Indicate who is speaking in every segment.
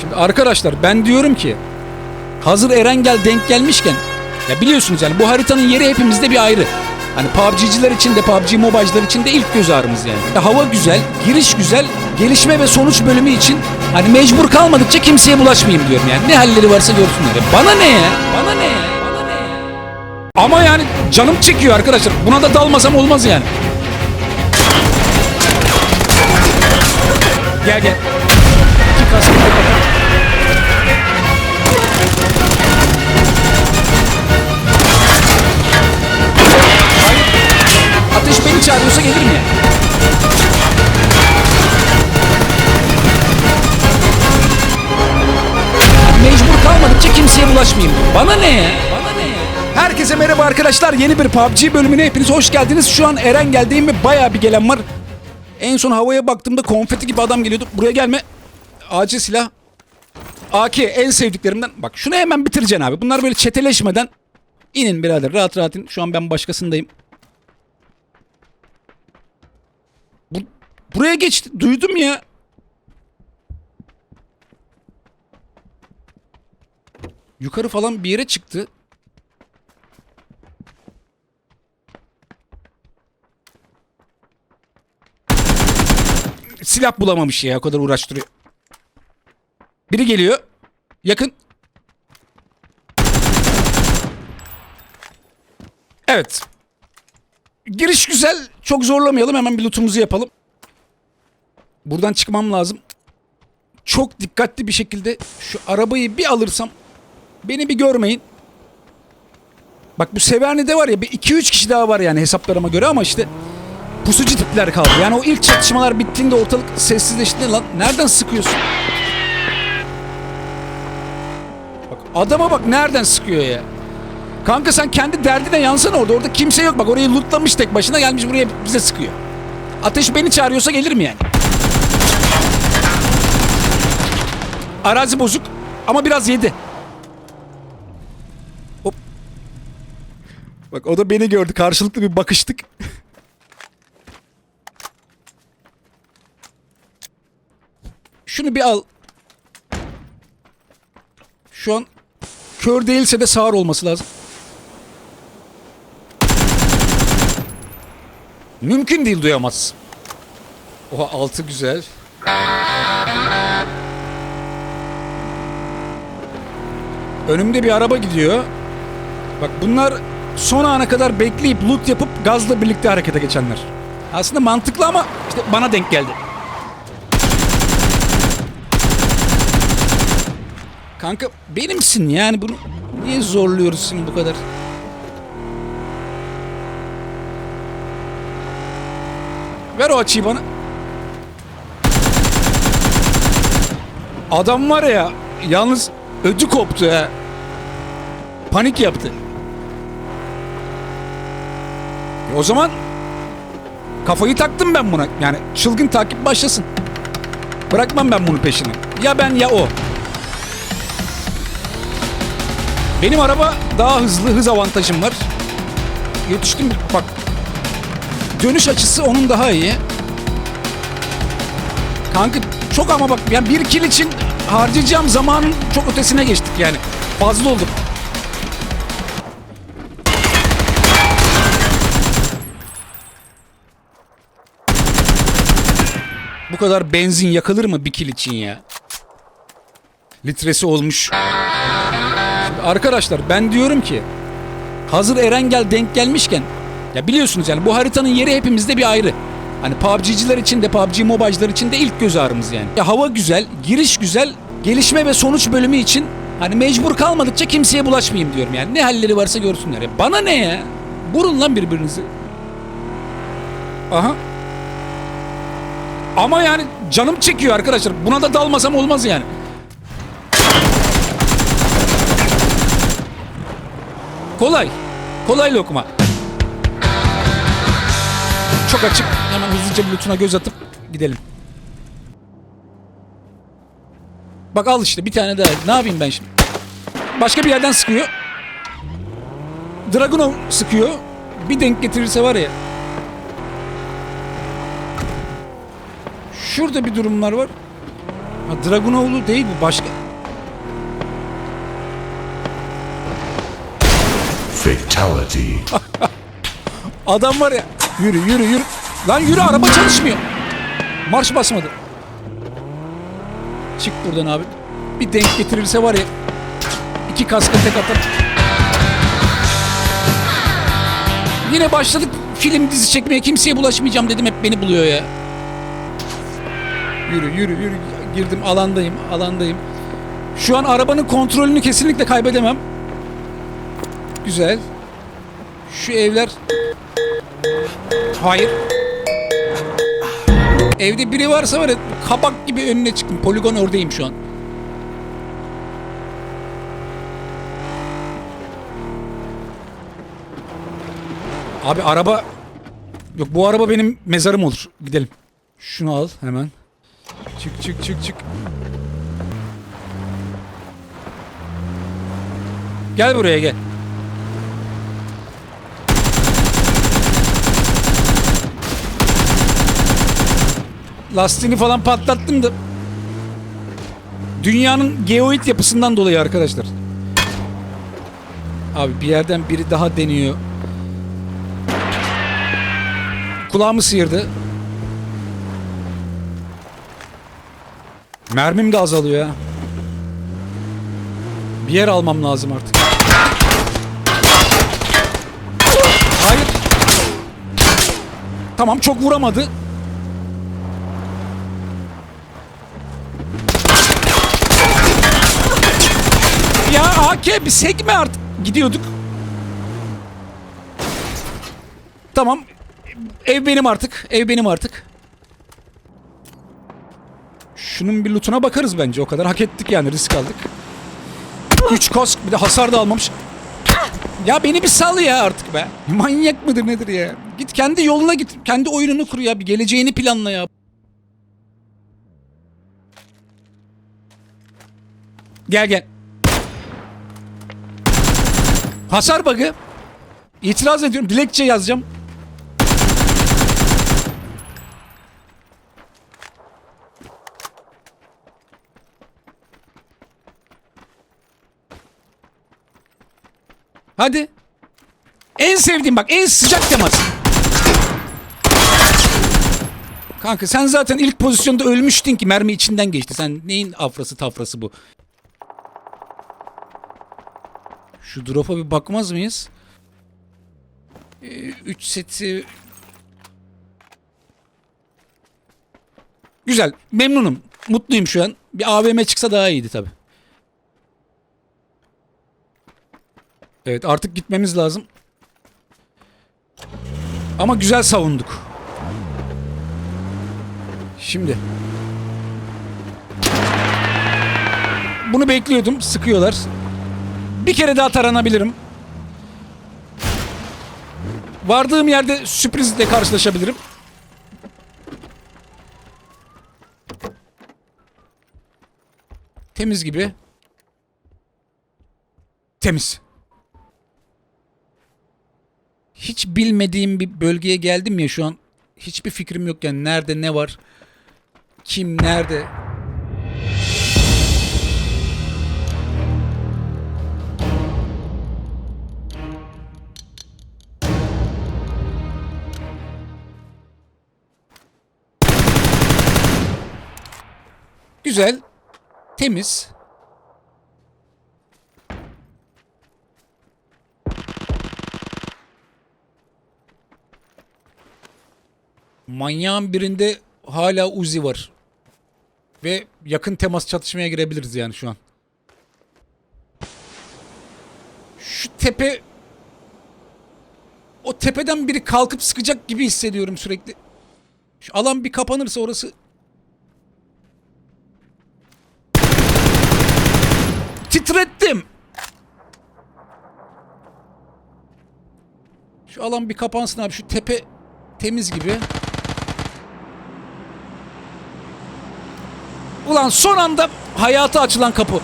Speaker 1: Şimdi arkadaşlar ben diyorum ki hazır Erengel denk gelmişken ya biliyorsunuz yani bu haritanın yeri hepimizde bir ayrı. Hani PUBG'ciler için de PUBG Mobile'cılar için de ilk göz ağrımız yani. Ya hava güzel, giriş güzel, gelişme ve sonuç bölümü için hani mecbur kalmadıkça kimseye bulaşmayayım diyorum yani. Ne halleri varsa görsünler. ya. Bana ne ya? Bana ne ya? Bana ne ya? Ama yani canım çekiyor arkadaşlar. Buna da dalmasam olmaz yani. Gel gel. İki kaskı çağırıyorsa gelirim ya. Mecbur kalmadıkça kimseye bulaşmayayım. Bana ne? Bana ne? Herkese merhaba arkadaşlar. Yeni bir PUBG bölümüne hepiniz hoş geldiniz. Şu an Eren geldiğim ve bayağı bir gelen var. En son havaya baktığımda konfeti gibi adam geliyordu. Buraya gelme. Acil silah. AK en sevdiklerimden. Bak şunu hemen bitireceksin abi. Bunlar böyle çeteleşmeden inin birader rahat rahat in. Şu an ben başkasındayım. Buraya geçti. Duydum ya. Yukarı falan bir yere çıktı. Silah bulamamış ya o kadar uğraştırıyor. Biri geliyor. Yakın. Evet. Giriş güzel. Çok zorlamayalım. Hemen bir lootumuzu yapalım. Buradan çıkmam lazım. Çok dikkatli bir şekilde şu arabayı bir alırsam beni bir görmeyin. Bak bu Severni'de var ya bir 2-3 kişi daha var yani hesaplarıma göre ama işte pusucu tipler kaldı. Yani o ilk çatışmalar bittiğinde ortalık sessizleşti lan. Nereden sıkıyorsun? Bak adama bak nereden sıkıyor ya. Kanka sen kendi derdine yansana orada. Orada kimse yok. Bak orayı lootlamış tek başına gelmiş buraya bize sıkıyor. Ateş beni çağırıyorsa gelirim yani. Arazi bozuk ama biraz yedi. Hop. Bak o da beni gördü. Karşılıklı bir bakıştık. Şunu bir al. Şu an kör değilse de sağır olması lazım. Mümkün değil duyamaz. Oha altı güzel. Önümde bir araba gidiyor. Bak bunlar son ana kadar bekleyip loot yapıp gazla birlikte harekete geçenler. Aslında mantıklı ama işte bana denk geldi. Kanka benimsin yani bunu niye zorluyoruz şimdi bu kadar? Ver o açıyı bana. Adam var ya yalnız ödü koptu ya. Panik yaptı. E o zaman kafayı taktım ben buna. Yani çılgın takip başlasın. Bırakmam ben bunun peşini. Ya ben ya o. Benim araba daha hızlı, hız avantajım var. Yetiştim bak. Dönüş açısı onun daha iyi. Kanka çok ama bak yani bir kill için harcayacağım zamanın çok ötesine geçtik yani. Fazla olduk. Bu kadar benzin yakılır mı bir kill için ya? Litresi olmuş. Şimdi arkadaşlar ben diyorum ki hazır Erengel denk gelmişken ya biliyorsunuz yani bu haritanın yeri hepimizde bir ayrı. Hani PUBG'ciler için de PUBG Mobile'cılar için de ilk göz ağrımız yani. Ya hava güzel, giriş güzel, gelişme ve sonuç bölümü için hani mecbur kalmadıkça kimseye bulaşmayayım diyorum yani. Ne halleri varsa görsünler ya. Bana ne ya? Vurun lan birbirinizi. Aha. Ama yani canım çekiyor arkadaşlar. Buna da dalmasam olmaz yani. Kolay. Kolay lokma. Çok açık. Hızlıca lootuna göz atıp gidelim. Bak al işte bir tane daha. Ne yapayım ben şimdi? Başka bir yerden sıkıyor. Dragunov sıkıyor. Bir denk getirirse var ya. Şurada bir durumlar var. Ha, Dragunoğlu değil bu başka.
Speaker 2: Fatality.
Speaker 1: Adam var ya. Yürü yürü yürü. Lan yürü araba çalışmıyor. Marş basmadı. Çık buradan abi. Bir denk getirirse var ya. iki kaskı tek atar. Yine başladık film dizi çekmeye kimseye bulaşmayacağım dedim hep beni buluyor ya. Yürü yürü yürü girdim alandayım alandayım. Şu an arabanın kontrolünü kesinlikle kaybedemem. Güzel. Şu evler Hayır. Evde biri varsa var ya kabak gibi önüne çıktım. Poligon oradayım şu an. Abi araba Yok bu araba benim mezarım olur. Gidelim. Şunu al hemen. Çık çık çık çık. Gel buraya gel. Lastiğini falan patlattım da. Dünyanın geoid yapısından dolayı arkadaşlar. Abi bir yerden biri daha deniyor. Kulağımı sıyırdı. Mermim de azalıyor ya. Bir yer almam lazım artık. Hayır. Tamam çok vuramadı. AK bir sekme artık. Gidiyorduk. Tamam. Ev benim artık. Ev benim artık. Şunun bir lootuna bakarız bence. O kadar hak ettik yani. Risk aldık. 3 kask bir de hasar da almamış. Ya beni bir sal ya artık be. Manyak mıdır nedir ya? Git kendi yoluna git. Kendi oyununu kur ya. Bir geleceğini planla ya. Gel gel. Hasar bug'ı. İtiraz ediyorum. Dilekçe yazacağım. Hadi. En sevdiğim bak en sıcak temas. Kanka sen zaten ilk pozisyonda ölmüştün ki mermi içinden geçti. Sen neyin afrası tafrası bu? Şu drop'a bir bakmaz mıyız? 3 seti... Güzel. Memnunum. Mutluyum şu an. Bir AVM çıksa daha iyiydi tabi. Evet artık gitmemiz lazım. Ama güzel savunduk. Şimdi. Bunu bekliyordum. Sıkıyorlar. Bir kere daha taranabilirim. Vardığım yerde sürprizle karşılaşabilirim. Temiz gibi. Temiz. Hiç bilmediğim bir bölgeye geldim ya şu an. Hiçbir fikrim yok yani nerede ne var. Kim nerede. Güzel. Temiz. Manyağın birinde hala Uzi var. Ve yakın temas çatışmaya girebiliriz yani şu an. Şu tepe... O tepeden biri kalkıp sıkacak gibi hissediyorum sürekli. Şu alan bir kapanırsa orası... Titrettim. Şu alan bir kapansın abi. Şu tepe temiz gibi. Ulan son anda hayata açılan kapı.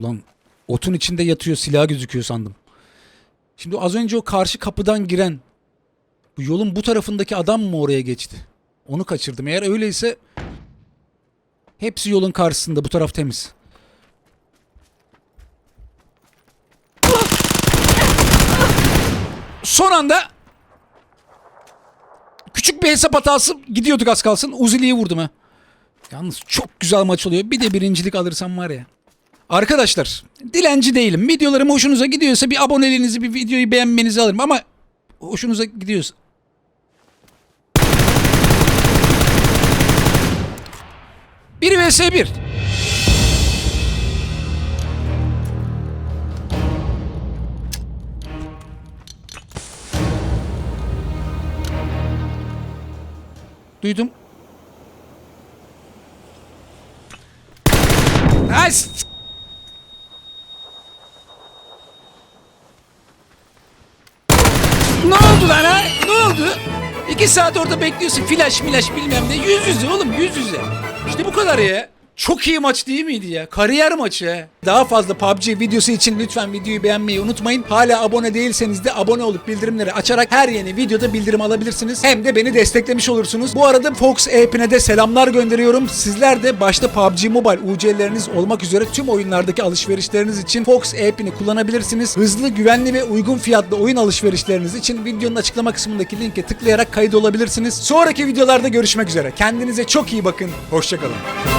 Speaker 1: Ulan otun içinde yatıyor silah gözüküyor sandım. Şimdi az önce o karşı kapıdan giren bu yolun bu tarafındaki adam mı oraya geçti? Onu kaçırdım. Eğer öyleyse hepsi yolun karşısında. Bu taraf temiz. Son anda küçük bir hesap hatası gidiyorduk az kalsın. Uzili'yi vurdum ha. Yalnız çok güzel maç oluyor. Bir de birincilik alırsam var ya. Arkadaşlar dilenci değilim. Videolarım hoşunuza gidiyorsa bir aboneliğinizi bir videoyu beğenmenizi alırım ama hoşunuza gidiyorsa. Bir vs 1. Duydum. Nice. Ne oldu lan ha? Ne oldu? İki saat orada bekliyorsun flash milaş bilmem ne. Yüz yüze oğlum yüz yüze. İşte bu kadar ya. Çok iyi maç değil miydi ya? Kariyer maçı ha. Daha fazla PUBG videosu için lütfen videoyu beğenmeyi unutmayın. Hala abone değilseniz de abone olup bildirimleri açarak her yeni videoda bildirim alabilirsiniz. Hem de beni desteklemiş olursunuz. Bu arada Fox app'ine de selamlar gönderiyorum. Sizler de başta PUBG Mobile UC'leriniz olmak üzere tüm oyunlardaki alışverişleriniz için Fox app'ini kullanabilirsiniz. Hızlı, güvenli ve uygun fiyatlı oyun alışverişleriniz için videonun açıklama kısmındaki linke tıklayarak kayıt olabilirsiniz. Sonraki videolarda görüşmek üzere. Kendinize çok iyi bakın. Hoşçakalın.